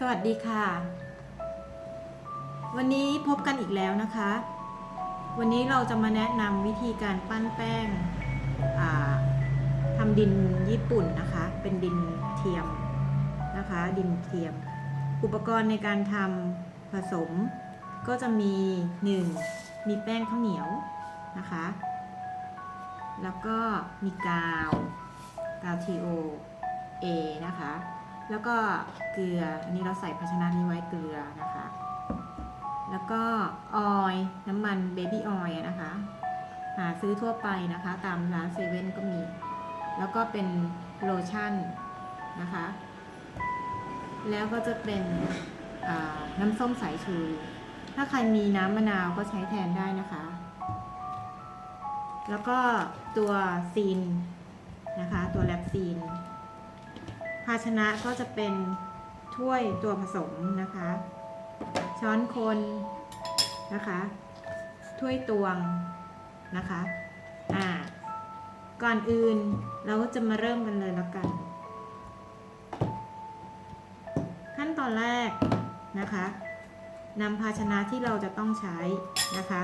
สวัสดีค่ะ วันนี้พบกันอีกแล้วนะคะ วันนี้เราจะมาแนะนำวิธีการปั้นแป้งทำดินญี่ปุ่นนะคะ เป็นดินเทียมนะคะ ดินเทียม อุปกรณ์ในการทำผสม ก็จะมี 1. มีแป้งข้าวเหนียวนะคะ แล้วก็มีกาว กาว TO A นะคะ แล้วก็เกลือ อันนี้เราใส่ภาชนะนี้ไว้เกลือนะคะ แล้วก็ออยล์น้ำมันเบบี้ออยล์นะคะ หาซื้อทั่วไปนะคะ ตามร้านเซเว่นก็มี แล้วก็เป็นโลชั่นนะคะ แล้วก็จะเป็นน้ำส้มสายชู ถ้าใครมีน้ำมะนาวก็ใช้แทนได้นะคะ แล้วก็ตัวซีนนะคะ ตัวแลปซีน ภาชนะก็จะเป็นถ้วยตัวผสมนะคะ ช้อนคนนะคะ ถ้วยตวงนะคะอ่าก่อนอื่นเราก็จะมาเริ่มกันเลยแล้วกัน ขั้นตอนแรกนะคะนำภาชนะที่เราจะต้องใช้นะคะ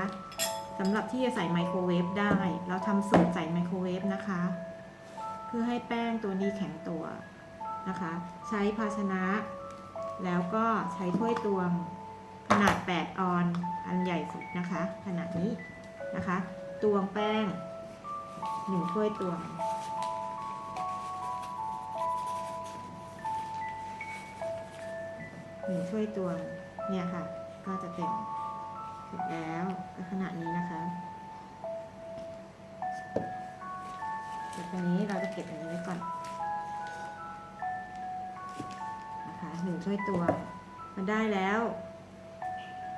สำหรับที่จะใส่ไมโครเวฟได้ เราทำสูตรใส่ไมโครเวฟนะคะ เพื่อให้แป้งตัวนี้แข็งตัว นะคะ ใช้ภาชนะ แล้วก็ใช้ถ้วยตวงขนาด 8 ออนอันใหญ่สุดนะคะ ขนาดนี้นะคะ ตวงแป้ง1ถ้วยตวง หนึ่งถ้วยตวง เนี่ยค่ะ ก็จะเต็มเสร็จแล้วขนาดนี้นะคะเดี๋ยวตรงนี้เราจะเก็บอันนี้ไว้ก่อน หนึ่งถ้วยตัวมันได้แล้ว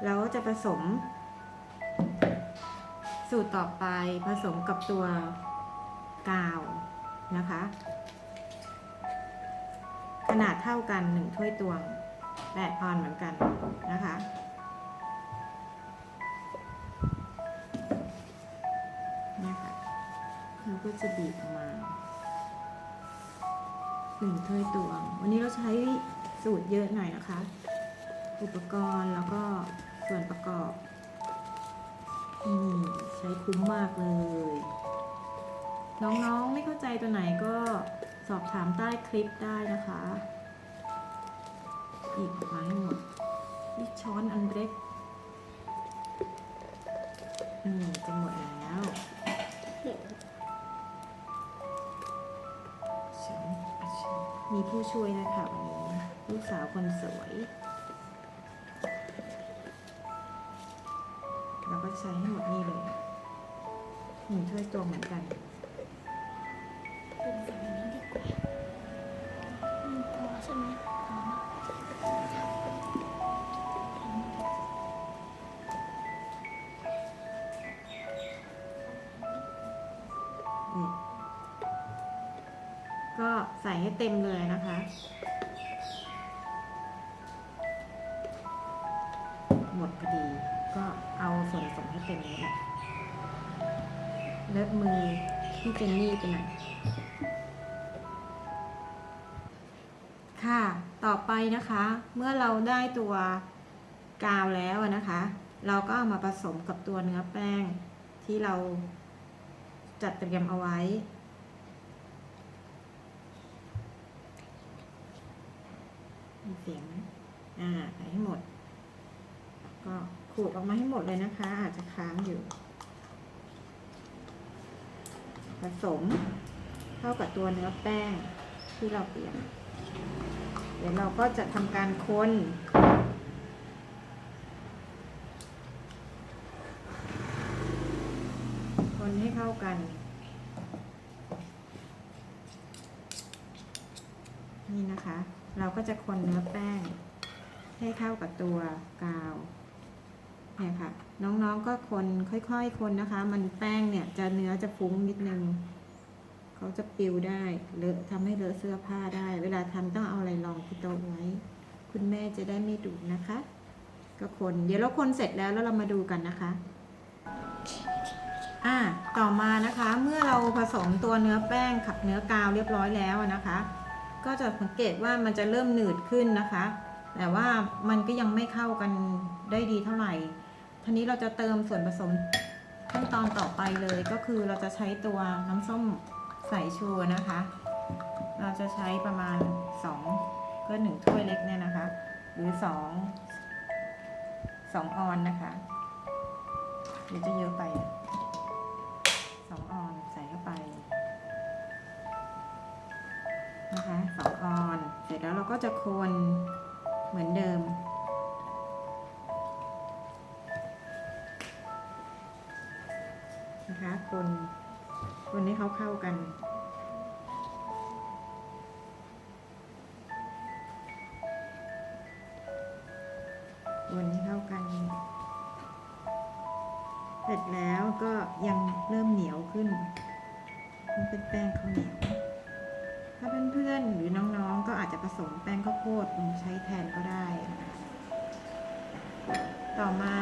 เราก็จะผสม สูตรต่อไปผสมกับตัวกาวนะคะ ขนาดเท่ากันหนึ่งถ้วยตวงแปดออนเหมือนกันนะคะเนี่ยค่ะเราก็จะบีบออกมาหนึ่งถ้วยตวง วันนี้เราใช้ สูตรเยอะหน่อยนะคะ อุปกรณ์แล้วก็ส่วนประกอบนี่ใช้คุ้มมากเลย น้องๆไม่เข้าใจตัวไหนก็สอบถามใต้คลิปได้นะคะอีกออกมาให้หมดนี่ช้อนอันเล็กอืมจะหมดแล้วมีผู้ช่วยนะคะวันนี้ ลูกสาวคนสวย เราก็ใช้ให้หมดนี่เลยหนึ่งถ้วยตวงเหมือนกันเป็น หมดพอดี ก็เอาส่วนผสมให้เต็มเลยและเลิกมือที่เจนนี่ไปหน่อยค่ะ ต่อไปนะคะ เมื่อเราได้ตัวกาวแล้วนะคะ เราก็ามาผสมกับตัวเนื้อแป้งที่เราจัดเตรียมเอาไว้ มีเสียงไหมอ่าใส่ให้หมด ก็ขูดออกมาให้หมดเลยนะคะ อาจจะค้างอยู่ ผสมเข้ากับตัวเนื้อแป้งที่เราเตรียมเดี๋ยวเราก็จะทำการคนคนให้เข้ากัน นี่นะคะ เราก็จะคนเนื้อแป้ง ให้เข้ากับตัวกาว เนี่ยค่ะ น้องๆก็คนค่อยๆคนนะคะ มันแป้งเนี่ยจะเนื้อจะฟุ้งนิดนึงเขาจะปิวได้เลอะทำให้เลอะเสื้อผ้าได้ เวลาทำต้องเอาอะไรรองที่โต๊ะไว้ คุณแม่จะได้ไม่ดุนะคะ ก็คน เดี๋ยวเราคนเสร็จแล้วแล้วเรามาดูกันนะคะอ่าต่อมานะคะเมื่อเราผสมตัวเนื้อแป้งกับเนื้อกาวเรียบร้อยแล้วนะคะ ก็จะสังเกตว่ามันจะเริ่มหนืดขึ้นนะคะ แต่ว่ามันก็ยังไม่เข้ากันได้ดีเท่าไหร่ ทีนี้เราจะเติมส่วนผสมขั้นตอนต่อไปเลยก็คือเราจะใช้ตัวน้ำส้มสายชูนะคะ เราจะใช้ประมาณ2ก็หนึ่งถ้วยเล็กเนี่ยนะคะ หรือ 2 2ออนนะคะหรือจะเยอะไปอะสองออนใส่เข้าไปนะคะสองออน เสร็จแล้วเราก็จะคนเหมือนเดิม เขาเข้ากันคนให้เข้ากัน เสร็จแล้วก็ยังเริ่มเหนียวขึ้นมันเป็นแป้งข้าวเหนียว ถ้าเพื่อนๆหรือน้องๆ ก็อาจจะผสมแป้งข้าวโพดลงใช้แทนก็ได้ ต่อมา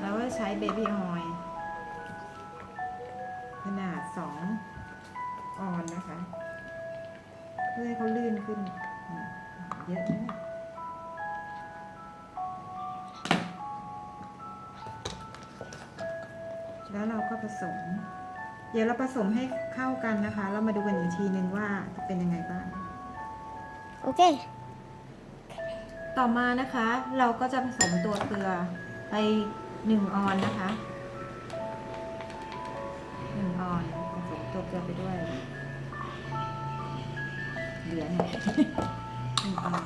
เราก็ใช้เบบี้ออยล์ ขนาด2ออนนะคะ เพื่อให้เขาลื่นขึ้นอืมเยอะนะเนี่ยแล้วเราก็ผสม เดี๋ยวเราผสมให้เข้ากันนะคะ เรามาดูกันอีกทีนึงว่าจะเป็นยังไงบ้าง โอเค ต่อมานะคะ เราก็จะผสมตัวเกลือไปหนึ่งออนนะคะหนึ่งออนผสม ตัวเกลือไปด้วย เหลือหน่อยหนึ่งออ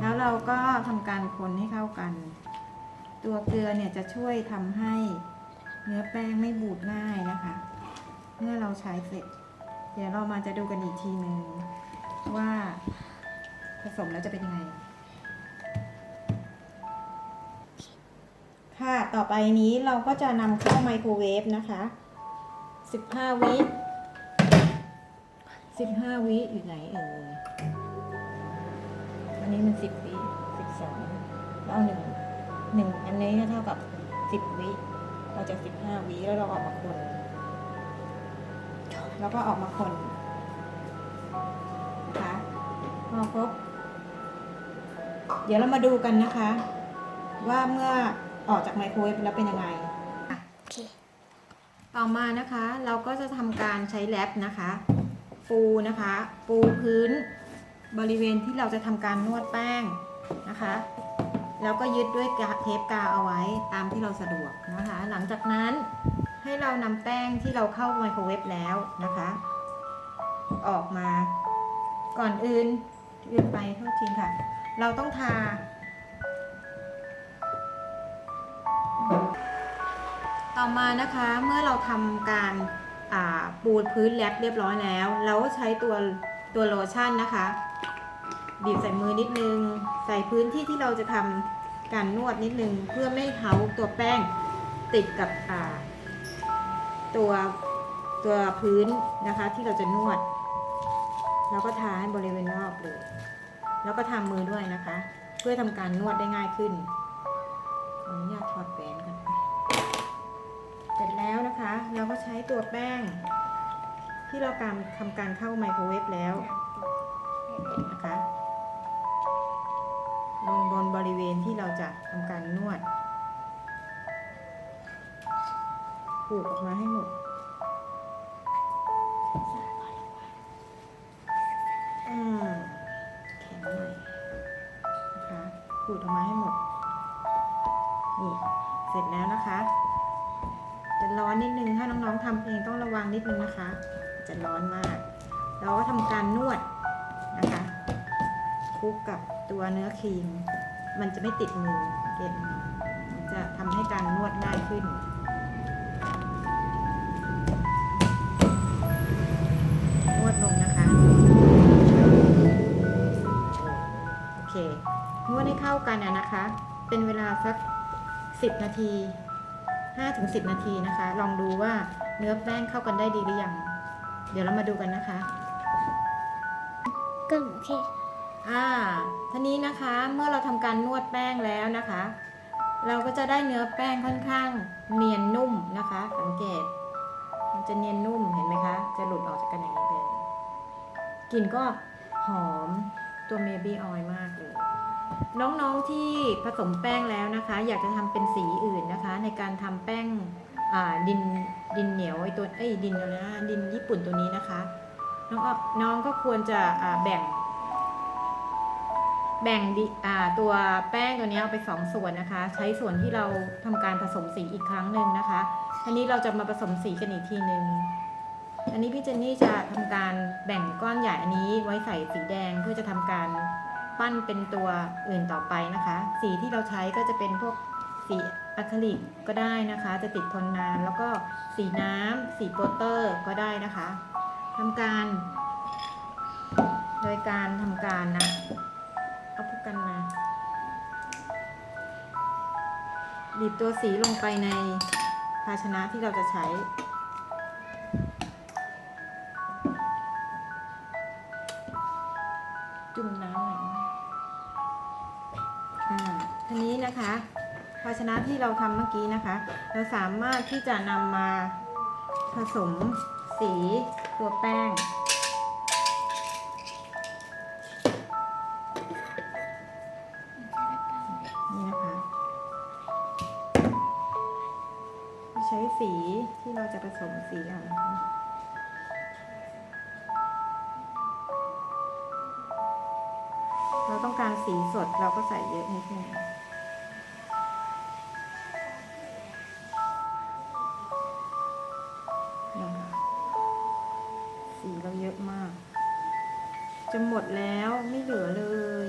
แล้วเราก็ทำการคนให้เข้ากัน ตัวเกลือเนี่ยจะช่วยทำให้เนื้อแป้งไม่บูดง่ายนะคะ เมื่อเราใช้เสร็จ เดี๋ยวเรามาจะดูกันอีกทีหนึ่งว่าผสมแล้วจะเป็นยังไง ค่ะ ต่อไปนี้เราก็จะนำเข้าไมโครเวฟนะคะ 15วิ15วิอยู่ไหนเอ่ยอันนี้มัน10วิ12แล้วเอาหนึ่งหนึ่งอันนี้ก็เท่ากับ10วิเราจะ15วิแล้วเราออกมาคน แล้วก็ออกมาคนนะคะพอครบ เดี๋ยวเรามาดูกันนะคะ ว่าเมื่อออกจากไมโครเวฟแล้วเป็นยังไง ต่อมานะคะเราก็จะทำการใช้แรปนะคะ ปูนะคะ ปูพื้นบริเวณที่เราจะทำการนวดแป้งนะคะแล้วก็ยึดด้วยเทปกาวเอาไว้ตามที่เราสะดวกนะคะ หลังจากนั้นให้เรานำแป้งที่เราเข้าไมโครเวฟแล้วนะคะ ออกมาก่อนอื่นอื่นไปโทษทีค่ะ เราต้องทา ต่อมานะคะเมื่อเราทำการปูพื้นแรปเรียบร้อยแล้ว เราก็ใช้ตัวตัวโลชั่นนะคะ บีบใส่มือนิดนึง ใส่พื้นที่ที่เราจะทำการนวดนิดนึง เพื่อไม่ให้เขาตัวแป้งติดกับตัวตัวพื้นนะคะที่เราจะนวด แล้วก็ทาให้บริเวณรอบเลย แล้วก็ทำมือด้วยนะคะ เพื่อทำการนวดได้ง่ายขึ้นอนุญาตถอดแหวน แล้วนะคะ เราก็ใช้ตัวแป้ง ที่เราการทำการเข้าไมโครเวฟแล้วนะคะ ลงบนบริเวณที่เราจะทำการนวดขูดออกมาให้หมดอืมแข็งหน่อยนะคะขูดออกมาให้หมด นี่ เสร็จแล้วนะคะ ร้อนนิดนึง ถ้าน้องๆทำเองต้องระวังนิดนึงนะคะ จะร้อนมาก เราก็ทำการนวดนะคะคลุกกับตัวเนื้อครีม มันจะไม่ติดมือเก็บจะทำให้การนวดง่ายขึ้นนวดลงนะคะโอเคนวดให้เข้ากันนะคะ เป็นเวลาสัก 10 นาที 5ถึง10 นาทีนะคะ ลองดูว่าเนื้อแป้งเข้ากันได้ดีหรือยัง เดี๋ยวเรามาดูกันนะคะก็โอเคอ่าทีนี้นะคะเมื่อเราทำการนวดแป้งแล้วนะคะ เราก็จะได้เนื้อแป้งค่อนข้างเนียนนุ่มนะคะ สังเกต มันจะเนียนนุ่มเห็นไหมคะ จะหลุดออกจากกันอย่างนี้เลยกลิ่นก็หอมตัวเมบี้ออยมากเลย น้องๆที่ผสมแป้งแล้วนะคะ อยากจะทำเป็นสีอื่นนะคะ ในการทำแป้งดินดินเหนียวไอตัวไอดินอะไรนะดินญี่ปุ่นตัวนี้นะคะ น้องก็น้องก็ควรจะแบ่ง แบ่งตัวแป้งตัวนี้เอาไปสองส่วนนะคะ ใช้ส่วนที่เราทำการผสมสีอีกครั้งหนึ่งนะคะทีนี้เราจะมาผสมสีกันอีกทีหนึ่งอันนี้พี่เจนนี่จะทำการแบ่งก้อนใหญ่อันนี้ไว้ใส่สีแดงเพื่อจะทำการ ปั้นเป็นตัวอื่นต่อไปนะคะ สีที่เราใช้ก็จะเป็นพวกสีอะคริลิกก็ได้นะคะ จะติดทนนานแล้วก็สีน้ำสีโปสเตอร์ก็ได้นะคะทำการ โดยการทำการนะเอาพวกกันมาบีบตัวสีลงไปในภาชนะที่เราจะใช้จุ่มน้ำหน่อย อ่าทีนี้นะคะภาชนะที่เราทำเมื่อกี้นะคะ เราสามารถที่จะนำมาผสมสีตัวแป้ง นี่นะคะ ใช้สีที่เราจะผสมสีเอานะคะ สีสดเราก็ใส่เยอะนิดนึงนะสีเราเยอะมาก จะหมดแล้วไม่เหลือเลย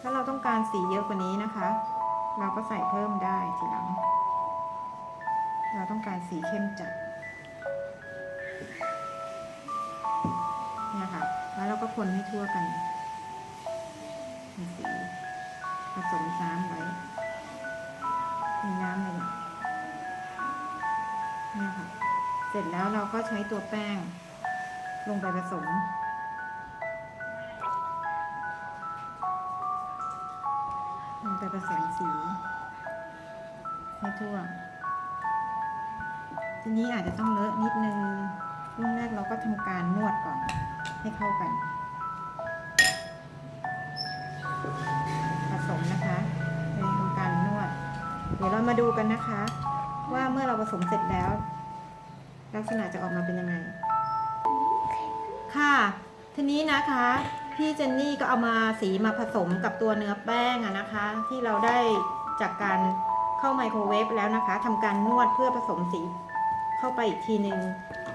ถ้าเราต้องการสีเยอะกว่านี้นะคะ เราก็ใส่เพิ่มได้ทีหลัง เราต้องการสีเข้มจัดเนี่ยค่ะ แล้วเราก็คนให้ทั่วกัน ผสมน้ำไว้มีน้ำเลยนะเนี่ยค่ะ เสร็จแล้วเราก็ใช้ตัวแป้ง ลงไปผสมลงไปผสมสีให้ทั่ว ทีนี้อาจจะต้องเลอะนิดนึงริ่มแรกเราก็ทำการนวดก่อนให้เข้ากัน สมนะคะเลยทำการนวด เดี๋ยวเรามาดูกันนะคะ ว่าเมื่อเราผสมเสร็จแล้ว ลักษณะจะออกมาเป็นยังไง ค่ะ ทีนี้นะคะพี่เจนนี่ก็เอามาสีมาผสมกับตัวเนื้อแป้งอะนะคะ ที่เราได้จากการเข้าไมโครเวฟแล้วนะคะทำการนวดเพื่อผสมสีเข้าไปอีกทีหนึ่ง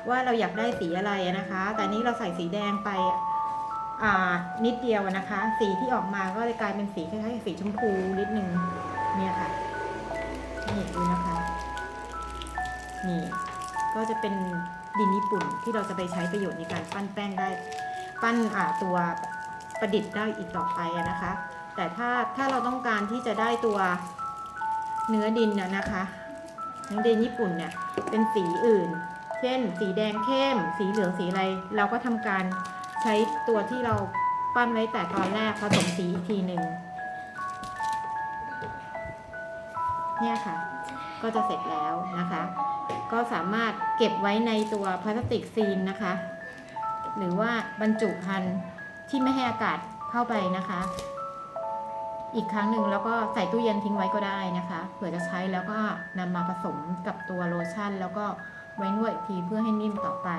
ว่าเราอยากได้สีอะไรนะคะ แต่นี้เราใส่สีแดงไป นิดเดียวนะคะ สีที่ออกมาก็เลยกลายเป็นสีคล้ายๆสีชมพูนิดนึงเนี่ยค่ะนี่ดูนะคะนี่ก็จะเป็นดินญี่ปุ่นที่เราจะไปใช้ประโยชน์ในการปั้นแป้งได้ ปั้นตัวประดิษฐ์ได้อีกต่อไปนะคะ แต่ถ้าถ้าเราต้องการที่จะได้ตัวเนื้อดินน่ะนะคะเนื้อดินญี่ปุ่นเนี่ยเป็นสีอื่น เช่น สีแดงเข้ม สีเหลืองสีอะไรเราก็ทำการ ใช้ตัวที่เราปั้นไว้แต่ตอนแรกผสมสีอีกทีหนึ่งเนี่ยค่ะ ก็จะเสร็จแล้วนะคะ ก็สามารถเก็บไว้ในตัวพลาสติกซีนนะคะ หรือว่าบรรจุภัณฑ์ที่ไม่ให้อากาศเข้าไปนะคะ อีกครั้งหนึ่งแล้วก็ใส่ตู้เย็นทิ้งไว้ก็ได้นะคะ เผื่อจะใช้แล้วก็นำมาผสมกับตัวโลชั่น แล้วก็ไว้นวดอีกทีเพื่อให้นิ่มต่อไป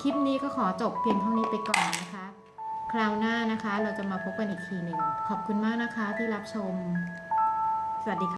คลิปนี้ก็ขอจบเพียงเท่านี้ไปก่อนนะคะ คราวหน้านะคะเราจะมาพบกันอีกทีหนึ่ง ขอบคุณมากนะคะที่รับชม สวัสดีค่ะ